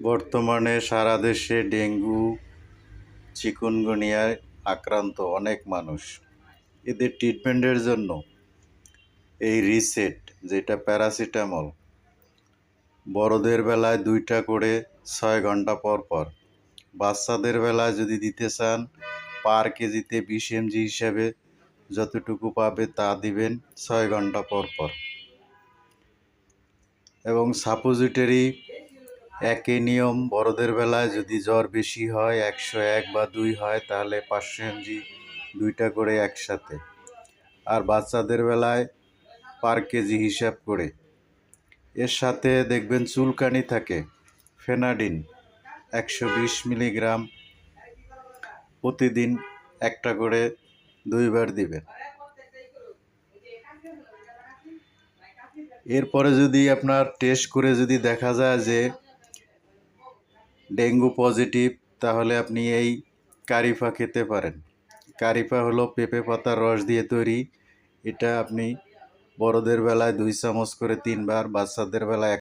বর্তমানে সারা দেশে ডেঙ্গু, চিকুনগুনিয়ায় আক্রান্ত অনেক মানুষ। এদের ট্রিটমেন্টের জন্য এই রিসেট, যেটা প্যারাসিটামল, বড়দের বেলায় দুইটা করে ছয় ঘণ্টা পর পর। বাচ্চাদের বেলায় যদি দিতে চান, পার কেজিতে বিশ এমজি হিসাবে যতটুকু পাবে তা দিবেন ছয় ঘণ্টা পর পর। এবং সাপোজিটরি একই নিয়ম, বড়দের বেলায় যদি জ্বর বেশি হয়, একশো এক বা দুই হয়, তাহলে পাঁচশো এমজি দুইটা করে একসাথে। আর বাচ্চাদের বেলায় পার কেজি হিসাব করে। এর সাথে দেখবেন চুলকানি থাকে, ফেনাডিন একশো বিশ মিলিগ্রাম প্রতিদিন একটা করে দুইবার দিবেন। এরপরে যদি আপনার টেস্ট করে যদি দেখা যায় যে ডেঙ্গু পজিটিভ, তাহলে আপনি এই কারিফা খেতে পারেন। কারিফা হলো পেঁপে পাতার রস দিয়ে তৈরি। এটা আপনি বড়দের বেলায় দুই চামচ করে তিনবার, বাচ্চাদের বেলায়